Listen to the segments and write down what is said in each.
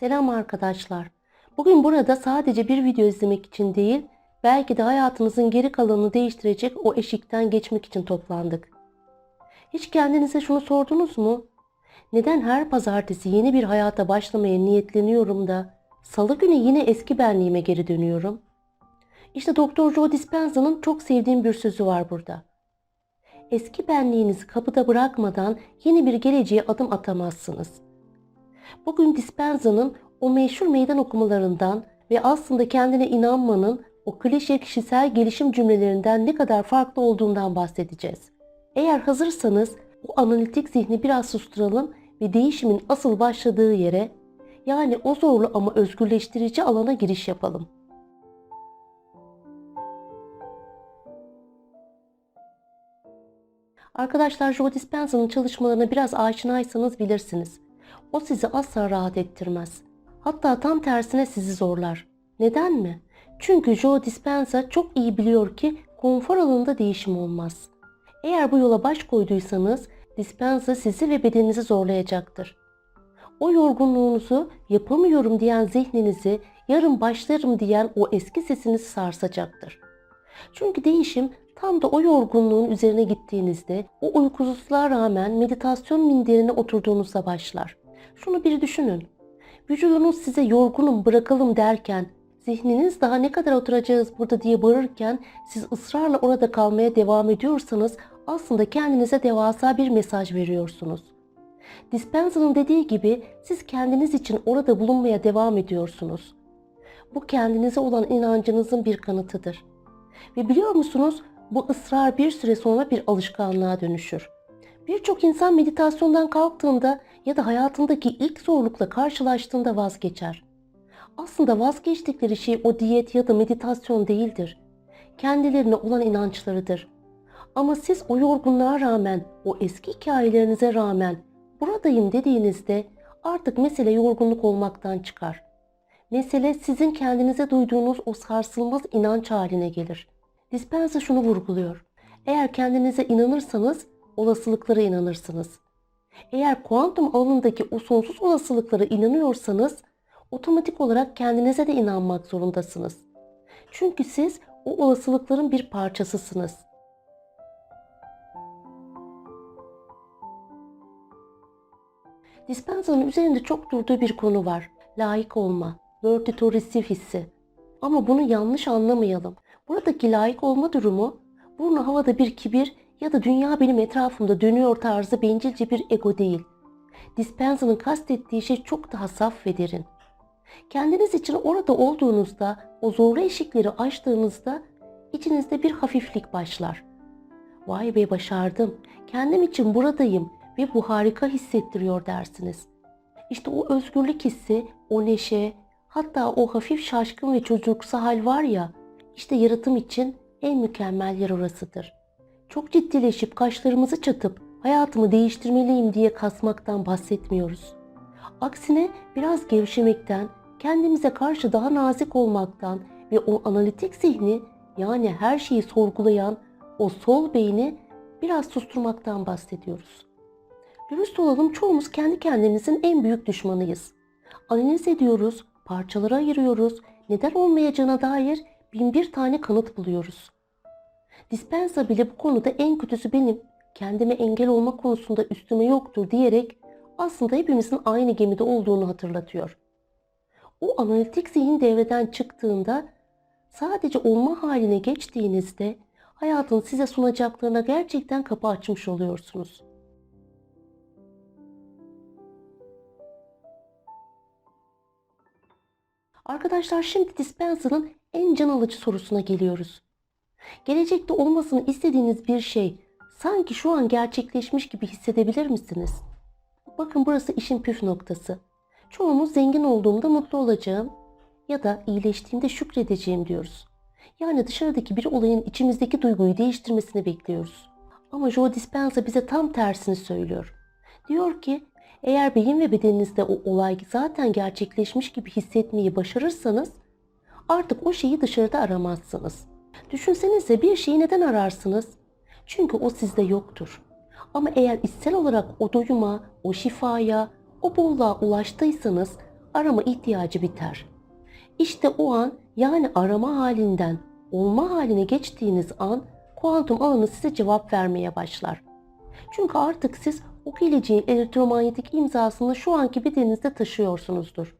Selam arkadaşlar. Bugün burada sadece bir video izlemek için değil, belki de hayatınızın geri kalanını değiştirecek o eşikten geçmek için toplandık. Hiç kendinize şunu sordunuz mu? Neden her pazartesi yeni bir hayata başlamaya niyetleniyorum da salı günü yine eski benliğime geri dönüyorum? İşte Dr. Joe Dispenza'nın çok sevdiğim bir sözü var burada. Eski benliğinizi kapıda bırakmadan yeni bir geleceğe adım atamazsınız. Bugün Dispenza'nın o meşhur meydan okumalarından ve aslında kendine inanmanın o klişe kişisel gelişim cümlelerinden ne kadar farklı olduğundan bahsedeceğiz. Eğer hazırsanız o analitik zihni biraz susturalım ve değişimin asıl başladığı yere yani o zorlu ama özgürleştirici alana giriş yapalım. Arkadaşlar Joe Dispenza'nın çalışmalarına biraz aşinaysanız bilirsiniz. O sizi asla rahat ettirmez. Hatta tam tersine sizi zorlar. Neden mi? Çünkü Joe Dispenza çok iyi biliyor ki konfor alanında değişim olmaz. Eğer bu yola baş koyduysanız Dispenza sizi ve bedeninizi zorlayacaktır. O yorgunluğunuzu yapamıyorum diyen zihninizi yarın başlarım diyen o eski sesinizi sarsacaktır. Çünkü değişim tam da o yorgunluğun üzerine gittiğinizde o uykusuzluğa rağmen meditasyon minderine oturduğunuzda başlar. Şunu bir düşünün. Vücudunuz size yorgunum bırakalım derken zihniniz daha ne kadar oturacağız burada diye bağırırken siz ısrarla orada kalmaya devam ediyorsanız aslında kendinize devasa bir mesaj veriyorsunuz. Dispenza'nın dediği gibi siz kendiniz için orada bulunmaya devam ediyorsunuz. Bu kendinize olan inancınızın bir kanıtıdır. Ve biliyor musunuz bu ısrar bir süre sonra bir alışkanlığa dönüşür. Birçok insan meditasyondan kalktığında ya da hayatındaki ilk zorlukla karşılaştığında vazgeçer. Aslında vazgeçtikleri şey o diyet ya da meditasyon değildir. Kendilerine olan inançlarıdır. Ama siz o yorgunluğa rağmen, o eski hikayelerinize rağmen buradayım dediğinizde artık mesele yorgunluk olmaktan çıkar. Mesele sizin kendinize duyduğunuz o sarsılmaz inanç haline gelir. Dispenza şunu vurguluyor. Eğer kendinize inanırsanız olasılıklara inanırsınız. Eğer kuantum alanındaki o sonsuz olasılıklara inanıyorsanız otomatik olarak kendinize de inanmak zorundasınız. Çünkü siz o olasılıkların bir parçasısınız. Dispensa'nın üzerinde çok durduğu bir konu var. Layık olma, worthy receive hissi. Ama bunu yanlış anlamayalım. Buradaki layık olma durumu burnu havada bir kibir ya da dünya benim etrafımda dönüyor tarzı bencilce bir ego değil. Dispensa'nın kastettiği şey çok daha saf ve derin. Kendiniz için orada olduğunuzda, o zorlu eşikleri aştığınızda içinizde bir hafiflik başlar. Vay be başardım, kendim için buradayım ve bu harika hissettiriyor dersiniz. İşte o özgürlük hissi, o neşe, hatta o hafif şaşkın ve çocuksu hal var ya, işte yaratım için en mükemmel yer orasıdır. Çok ciddileşip kaşlarımızı çatıp hayatımı değiştirmeliyim diye kasmaktan bahsetmiyoruz. Aksine biraz gevşemekten, kendimize karşı daha nazik olmaktan ve o analitik zihni yani her şeyi sorgulayan o sol beyni biraz susturmaktan bahsediyoruz. Dürüst olalım çoğumuz kendi kendimizin en büyük düşmanıyız. Analiz ediyoruz, parçalara ayırıyoruz, neden olmayacağına dair bin bir tane kanıt buluyoruz. Dispensa bile bu konuda en kötüsü benim, kendime engel olma konusunda üstüme yoktur diyerek aslında hepimizin aynı gemide olduğunu hatırlatıyor. O analitik zihin devreden çıktığında sadece olma haline geçtiğinizde hayatın size sunacaklarına gerçekten kapı açmış oluyorsunuz. Arkadaşlar şimdi Dispensa'nın en can alıcı sorusuna geliyoruz. Gelecekte olmasını istediğiniz bir şey sanki şu an gerçekleşmiş gibi hissedebilir misiniz? Bakın burası işin püf noktası. Çoğumuz zengin olduğumda mutlu olacağım ya da iyileştiğimde şükredeceğim diyoruz. Yani dışarıdaki bir olayın içimizdeki duyguyu değiştirmesini bekliyoruz. Ama Joe Dispenza bize tam tersini söylüyor. Diyor ki eğer beyin ve bedeninizde o olay zaten gerçekleşmiş gibi hissetmeyi başarırsanız artık o şeyi dışarıda aramazsınız. Düşünsenize bir şeyi neden ararsınız? Çünkü o sizde yoktur. Ama eğer içsel olarak o doyuma, o şifaya, o bolluğa ulaştıysanız arama ihtiyacı biter. İşte o an yani arama halinden olma haline geçtiğiniz an kuantum alanı size cevap vermeye başlar. Çünkü artık siz o geleceğin elektromanyetik imzasını şu anki bedeninizde taşıyorsunuzdur.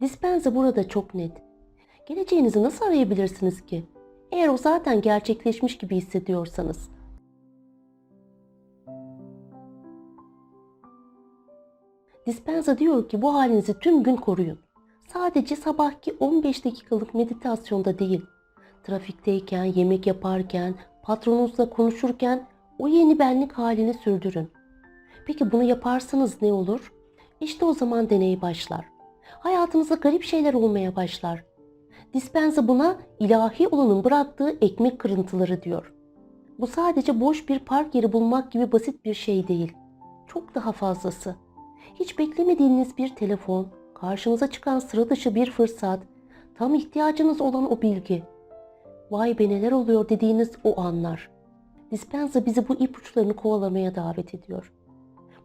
Dispenza burada çok net. Geleceğinizi nasıl arayabilirsiniz ki? Eğer o zaten gerçekleşmiş gibi hissediyorsanız. Dispenza diyor ki bu halinizi tüm gün koruyun. Sadece sabahki 15 dakikalık meditasyonda değil, trafikteyken, yemek yaparken, patronunuzla konuşurken o yeni benlik halini sürdürün. Peki bunu yaparsanız ne olur? İşte o zaman deney başlar. Hayatınızda garip şeyler olmaya başlar. Dispenza buna ilahi olanın bıraktığı ekmek kırıntıları diyor. Bu sadece boş bir park yeri bulmak gibi basit bir şey değil. Çok daha fazlası. Hiç beklemediğiniz bir telefon, karşınıza çıkan sıra dışı bir fırsat, tam ihtiyacınız olan o bilgi. Vay be neler oluyor dediğiniz o anlar. Dispenza bizi bu ipuçlarını kovalamaya davet ediyor.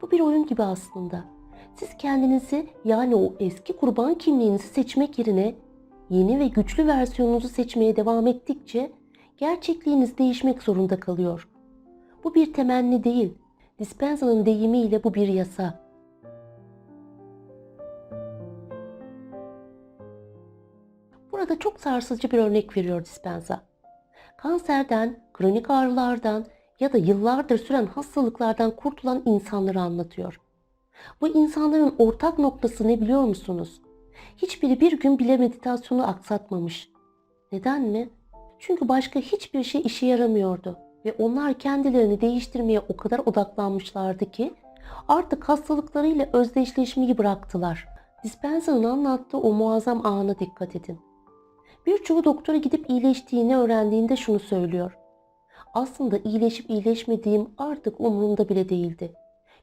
Bu bir oyun gibi aslında. Siz kendinizi yani o eski kurban kimliğinizi seçmek yerine yeni ve güçlü versiyonunuzu seçmeye devam ettikçe gerçekliğiniz değişmek zorunda kalıyor. Bu bir temenni değil. Dispensa'nın deyimiyle bu bir yasa. Burada çok sarsıcı bir örnek veriyor Dispenza. Kanserden, kronik ağrılardan ya da yıllardır süren hastalıklardan kurtulan insanları anlatıyor. Bu insanların ortak noktası ne biliyor musunuz? Hiçbiri bir gün bile meditasyonu aksatmamış. Neden mi? Çünkü başka hiçbir şey işe yaramıyordu ve onlar kendilerini değiştirmeye o kadar odaklanmışlardı ki artık hastalıklarıyla özdeşleşmeyi bıraktılar. Dispensa'nın anlattığı o muazzam ana dikkat edin. Birçoğu doktora gidip iyileştiğini öğrendiğinde şunu söylüyor. Aslında iyileşip iyileşmediğim artık umurumda bile değildi.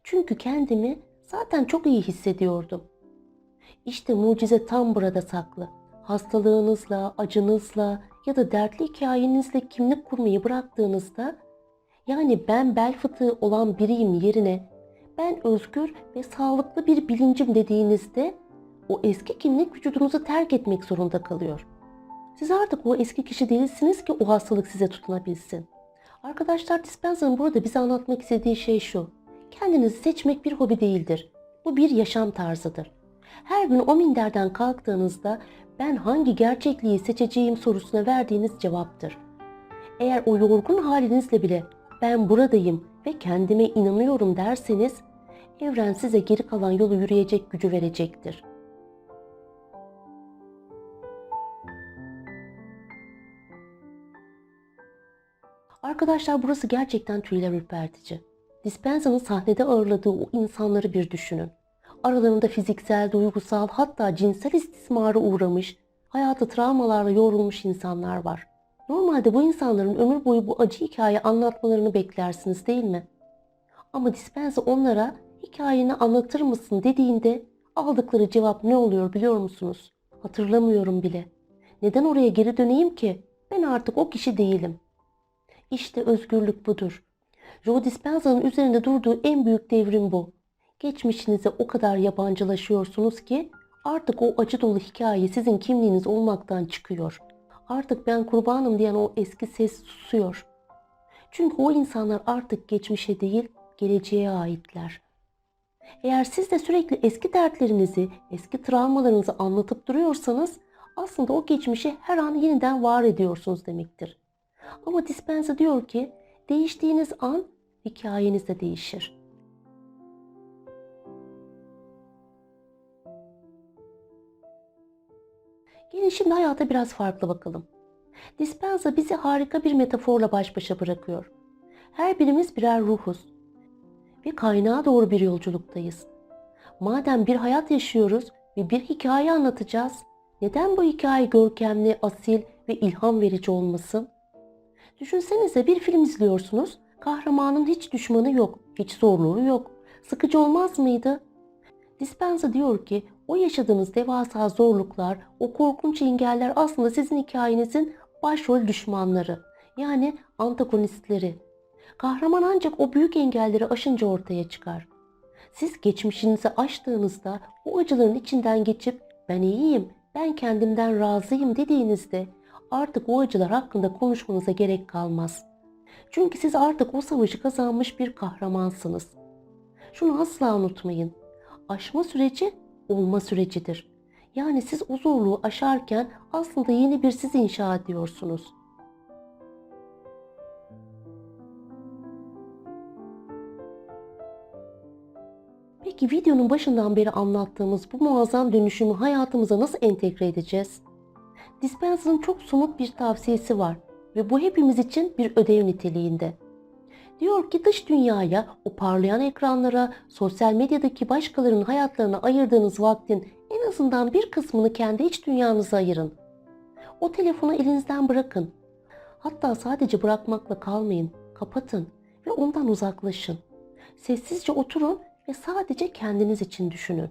Çünkü kendimi zaten çok iyi hissediyordum. İşte mucize tam burada saklı. Hastalığınızla, acınızla ya da dertli hikayenizle kimlik kurmayı bıraktığınızda yani ben bel fıtığı olan biriyim yerine ben özgür ve sağlıklı bir bilincim dediğinizde o eski kimlik vücudunuzu terk etmek zorunda kalıyor. Siz artık o eski kişi değilsiniz ki o hastalık size tutunabilsin. Arkadaşlar Dispensa'nın burada bize anlatmak istediği şey şu. Kendinizi seçmek bir hobi değildir. Bu bir yaşam tarzıdır. Her gün o minderden kalktığınızda ben hangi gerçekliği seçeceğim sorusuna verdiğiniz cevaptır. Eğer o yorgun halinizle bile ben buradayım ve kendime inanıyorum derseniz evren size geri kalan yolu yürüyecek gücü verecektir. Arkadaşlar burası gerçekten tüyler ürpertici. Dispensa'nın sahnede ağırladığı o insanları bir düşünün. Aralarında fiziksel, duygusal hatta cinsel istismara uğramış, hayatı travmalarla yoğrulmuş insanlar var. Normalde bu insanların ömür boyu bu acı hikaye anlatmalarını beklersiniz değil mi? Ama Dispensa onlara hikayeni anlatır mısın dediğinde aldıkları cevap ne oluyor biliyor musunuz? Hatırlamıyorum bile. Neden oraya geri döneyim ki? Ben artık o kişi değilim. İşte özgürlük budur. Joe Dispensa'nın üzerinde durduğu en büyük devrim bu. Geçmişinize o kadar yabancılaşıyorsunuz ki artık o acı dolu hikaye sizin kimliğiniz olmaktan çıkıyor. Artık ben kurbanım diyen o eski ses susuyor. Çünkü o insanlar artık geçmişe değil, geleceğe aitler. Eğer siz de sürekli eski dertlerinizi, eski travmalarınızı anlatıp duruyorsanız aslında o geçmişi her an yeniden var ediyorsunuz demektir. Ama Dispenza diyor ki değiştiğiniz an hikayeniz de değişir. Gelin şimdi hayata biraz farklı bakalım. Dispenza bizi harika bir metaforla baş başa bırakıyor. Her birimiz birer ruhuz ve kaynağa doğru bir yolculuktayız. Madem bir hayat yaşıyoruz ve bir hikaye anlatacağız, neden bu hikaye görkemli, asil ve ilham verici olmasın? Düşünsenize bir film izliyorsunuz, kahramanın hiç düşmanı yok, hiç zorluğu yok. Sıkıcı olmaz mıydı? Dispenza diyor ki o yaşadığınız devasa zorluklar, o korkunç engeller aslında sizin hikayenizin başrol düşmanları. Yani antagonistleri. Kahraman ancak o büyük engelleri aşınca ortaya çıkar. Siz geçmişinizi aştığınızda o acıların içinden geçip ben iyiyim, ben kendimden razıyım dediğinizde artık o acılar hakkında konuşmanıza gerek kalmaz. Çünkü siz artık o savaşı kazanmış bir kahramansınız. Şunu asla unutmayın. Aşma süreci olma sürecidir. Yani siz o zorluğu aşarken aslında yeni bir siz inşa ediyorsunuz. Peki videonun başından beri anlattığımız bu muazzam dönüşümü hayatımıza nasıl entegre edeceğiz? Dispensa'nın çok somut bir tavsiyesi var ve bu hepimiz için bir ödev niteliğinde. Diyor ki dış dünyaya, o parlayan ekranlara, sosyal medyadaki başkalarının hayatlarına ayırdığınız vaktin en azından bir kısmını kendi iç dünyanıza ayırın. O telefonu elinizden bırakın. Hatta sadece bırakmakla kalmayın, kapatın ve ondan uzaklaşın. Sessizce oturun ve sadece kendiniz için düşünün.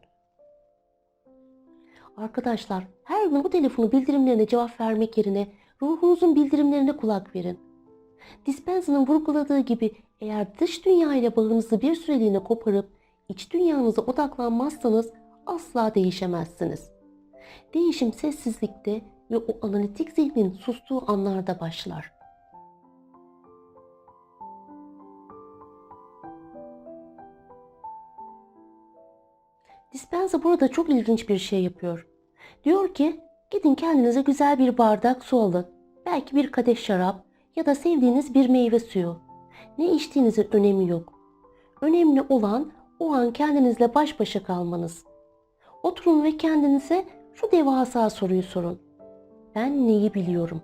Arkadaşlar, her gün bu telefonu bildirimlerine cevap vermek yerine ruhunuzun bildirimlerine kulak verin. Dispensa'nın vurguladığı gibi eğer dış dünya ile bağınızı bir süreliğine koparıp iç dünyanıza odaklanmazsanız asla değişemezsiniz. Değişim sessizlikte ve o analitik zihnin sustuğu anlarda başlar. Dispenza burada çok ilginç bir şey yapıyor. Diyor ki gidin kendinize güzel bir bardak su alın. Belki bir kadeh şarap ya da sevdiğiniz bir meyve suyu. Ne içtiğinizin önemi yok. Önemli olan o an kendinizle baş başa kalmanız. Oturun ve kendinize şu devasa soruyu sorun. Ben neyi biliyorum?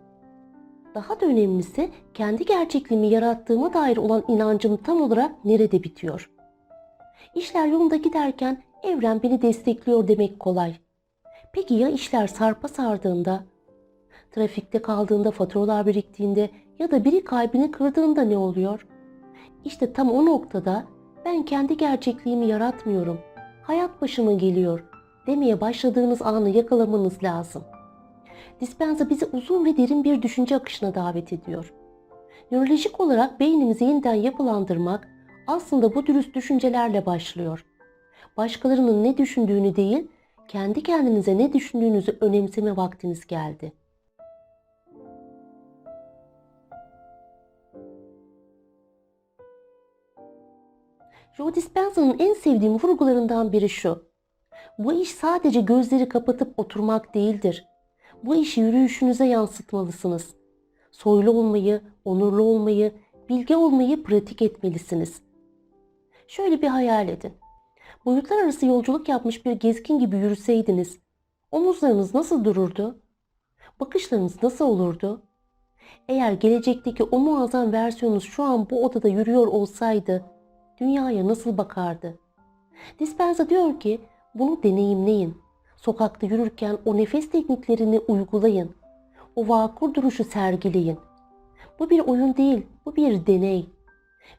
Daha da önemlisi kendi gerçekliğimi yarattığıma dair olan inancım tam olarak nerede bitiyor? İşler yolunda giderken evren beni destekliyor demek kolay. Peki ya işler sarpa sardığında? Trafikte kaldığında, faturalar biriktiğinde ya da biri kalbini kırdığında ne oluyor? İşte tam o noktada ben kendi gerçekliğimi yaratmıyorum. Hayat başıma geliyor demeye başladığınız anı yakalamanız lazım. Dispenza bizi uzun ve derin bir düşünce akışına davet ediyor. Nörolojik olarak beynimizi yeniden yapılandırmak aslında bu dürüst düşüncelerle başlıyor. Başkalarının ne düşündüğünü değil, kendi kendinize ne düşündüğünüzü önemseme vaktiniz geldi. Joe Dispensa'nın en sevdiğim vurgularından biri şu. Bu iş sadece gözleri kapatıp oturmak değildir. Bu işi yürüyüşünüze yansıtmalısınız. Soylu olmayı, onurlu olmayı, bilge olmayı pratik etmelisiniz. Şöyle bir hayal edin. Boyutlar arası yolculuk yapmış bir gezgin gibi yürüseydiniz, omuzlarınız nasıl dururdu? Bakışlarınız nasıl olurdu? Eğer gelecekteki o muazzam versiyonunuz şu an bu odada yürüyor olsaydı, dünyaya nasıl bakardı? Dispenza diyor ki, bunu deneyimleyin. Sokakta yürürken o nefes tekniklerini uygulayın. O vakur duruşu sergileyin. Bu bir oyun değil, bu bir deney.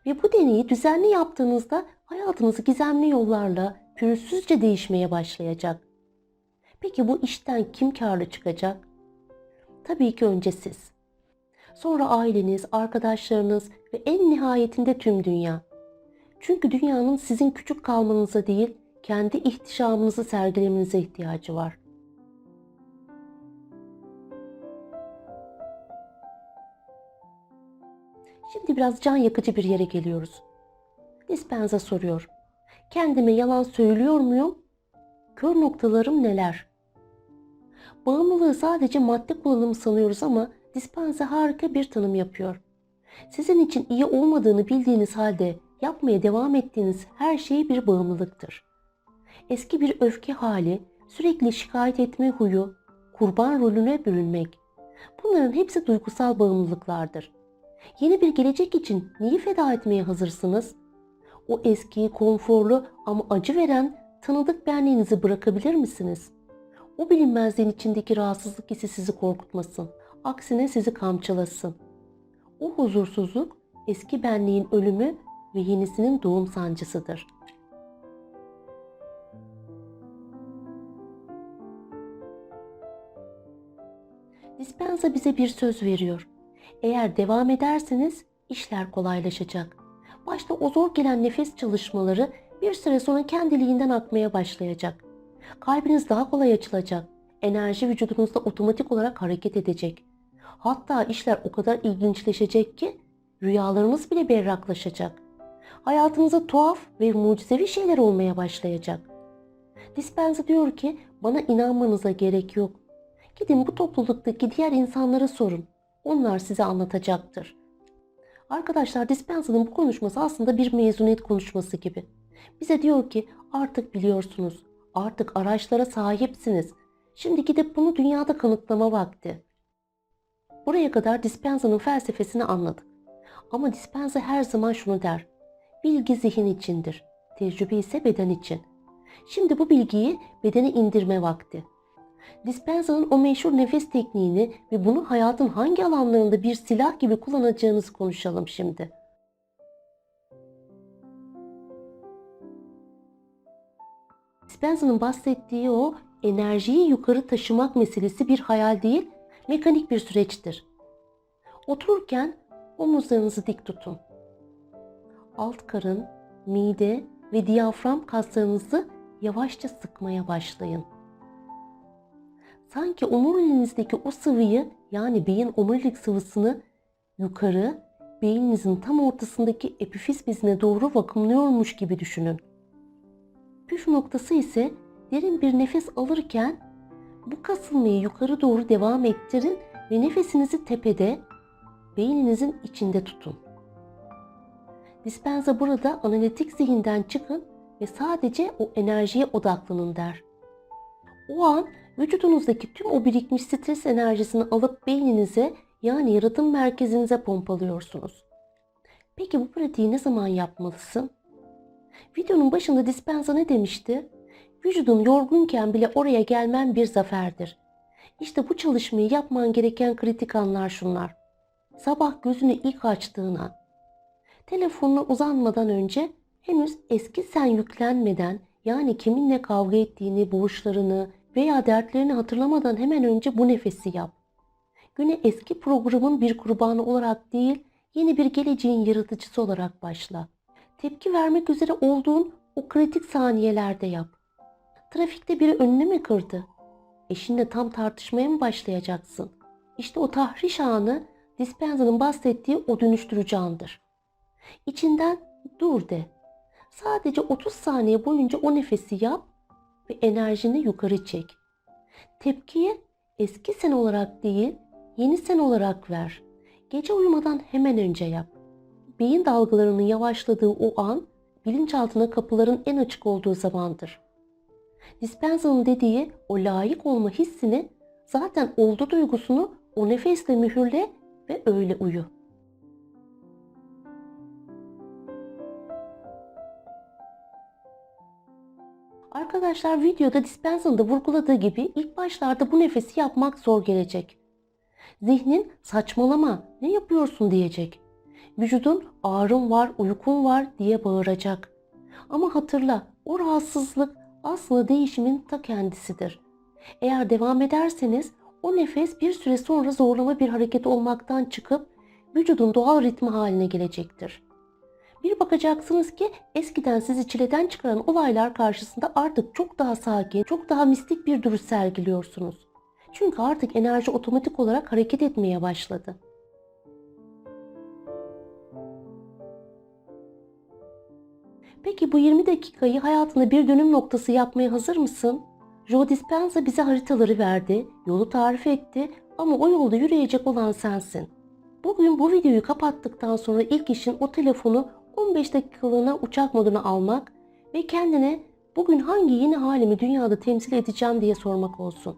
Ve bu deneyi düzenli yaptığınızda hayatınız gizemli yollarla pürüzsüzce değişmeye başlayacak. Peki bu işten kim karlı çıkacak? Tabii ki önce siz. Sonra aileniz, arkadaşlarınız ve en nihayetinde tüm dünya. Çünkü dünyanın sizin küçük kalmanıza değil, kendi ihtişamınızı sergilemenize ihtiyacı var. Şimdi biraz can yakıcı bir yere geliyoruz. Dispenza soruyor. Kendime yalan söylüyor muyum? Kör noktalarım neler? Bağımlılığı sadece madde kullanımı sanıyoruz ama Dispenza harika bir tanım yapıyor. Sizin için iyi olmadığını bildiğiniz halde yapmaya devam ettiğiniz her şey bir bağımlılıktır. Eski bir öfke hali, sürekli şikayet etme huyu, kurban rolüne bürünmek. Bunların hepsi duygusal bağımlılıklardır. Yeni bir gelecek için neyi feda etmeye hazırsınız? O eski, konforlu ama acı veren tanıdık benliğinizi bırakabilir misiniz? O bilinmezliğin içindeki rahatsızlık hissi sizi korkutmasın. Aksine sizi kamçılasın. O huzursuzluk eski benliğin ölümü ve yenisinin doğum sancısıdır. Dispenza bize bir söz veriyor. Eğer devam ederseniz işler kolaylaşacak. Başta o zor gelen nefes çalışmaları bir süre sonra kendiliğinden akmaya başlayacak. Kalbiniz daha kolay açılacak. Enerji vücudunuzda otomatik olarak hareket edecek. Hatta işler o kadar ilginçleşecek ki rüyalarınız bile berraklaşacak. Hayatınızda tuhaf ve mucizevi şeyler olmaya başlayacak. Dispenza diyor ki bana inanmanıza gerek yok. Gidin bu topluluktaki diğer insanlara sorun. Onlar size anlatacaktır. Arkadaşlar Dispensa'nın bu konuşması aslında bir mezuniyet konuşması gibi. Bize diyor ki artık biliyorsunuz, artık araçlara sahipsiniz. Şimdi gidip bunu dünyada kanıtlama vakti. Buraya kadar Dispensa'nın felsefesini anladık. Ama Dispensa her zaman şunu der. Bilgi zihin içindir, tecrübe ise beden için. Şimdi bu bilgiyi bedene indirme vakti. Dispensa'nın o meşhur nefes tekniğini ve bunu hayatın hangi alanlarında bir silah gibi kullanacağınızı konuşalım şimdi. Dispensa'nın bahsettiği o enerjiyi yukarı taşımak meselesi bir hayal değil, mekanik bir süreçtir. Otururken omuzlarınızı dik tutun. Alt karın, mide ve diyafram kaslarınızı yavaşça sıkmaya başlayın. Sanki omuriliğinizdeki o sıvıyı yani beyin omurilik sıvısını yukarı beyninizin tam ortasındaki epifiz bezine doğru vakumluyormuş gibi düşünün. Püf noktası ise derin bir nefes alırken bu kasılmayı yukarı doğru devam ettirin ve nefesinizi tepede, beyninizin içinde tutun. Dispenza burada analitik zihinden çıkın ve sadece o enerjiye odaklanın der. O an vücudunuzdaki tüm o birikmiş stres enerjisini alıp beyninize yani yaratım merkezinize pompalıyorsunuz. Peki bu pratiği ne zaman yapmalısın? Videonun başında Dispenza ne demişti? Vücudun yorgunken bile oraya gelmen bir zaferdir. İşte bu çalışmayı yapman gereken kritik anlar şunlar. Sabah gözünü ilk açtığın an. Telefonuna uzanmadan önce henüz eski sen yüklenmeden yani kiminle kavga ettiğini, borçlarını veya dertlerini hatırlamadan hemen önce bu nefesi yap. Güne eski programın bir kurbanı olarak değil, yeni bir geleceğin yaratıcısı olarak başla. Tepki vermek üzere olduğun o kritik saniyelerde yap. Trafikte biri önüne mi kırdı? Eşinle tam tartışmaya mı başlayacaksın? İşte o tahriş anı Dispensa'nın bahsettiği o dönüştürücü andır. İçinden dur de. Sadece 30 saniye boyunca o nefesi yap ve enerjini yukarı çek. Tepkiyi eski sen olarak değil, yeni sen olarak ver. Gece uyumadan hemen önce yap. Beyin dalgalarının yavaşladığı o an bilinçaltına kapıların en açık olduğu zamandır. Dispensa'nın dediği o layık olma hissini zaten oldu duygusunu o nefesle mühürle ve öyle uyu. Arkadaşlar videoda Dispensa'nın da vurguladığı gibi ilk başlarda bu nefesi yapmak zor gelecek. Zihnin saçmalama ne yapıyorsun diyecek. Vücudun ağrım var, uykun var diye bağıracak. Ama hatırla o rahatsızlık aslında değişimin ta kendisidir. Eğer devam ederseniz o nefes bir süre sonra zorlama bir hareket olmaktan çıkıp vücudun doğal ritmi haline gelecektir. Bir bakacaksınız ki eskiden sizi çileden çıkaran olaylar karşısında artık çok daha sakin, çok daha mistik bir duruş sergiliyorsunuz. Çünkü artık enerji otomatik olarak hareket etmeye başladı. Peki bu 20 dakikayı hayatında bir dönüm noktası yapmaya hazır mısın? Joe Dispenza bize haritaları verdi, yolu tarif etti ama o yolda yürüyecek olan sensin. Bugün bu videoyu kapattıktan sonra ilk işin o telefonu 15 dakikalığına uçak moduna almak ve kendine bugün hangi yeni halimi dünyada temsil edeceğim diye sormak olsun.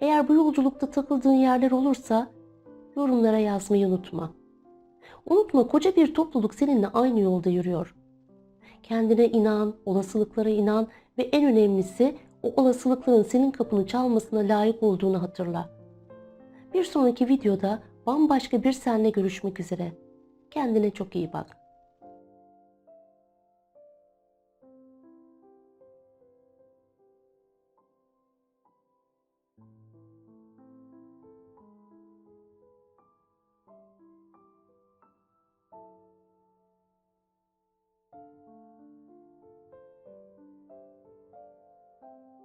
Eğer bu yolculukta takıldığın yerler olursa yorumlara yazmayı unutma. Unutma koca bir topluluk seninle aynı yolda yürüyor. Kendine inan, olasılıklara inan ve en önemlisi o olasılıkların senin kapını çalmasına layık olduğunu hatırla. Bir sonraki videoda bambaşka bir senle görüşmek üzere. Kendine çok iyi bak.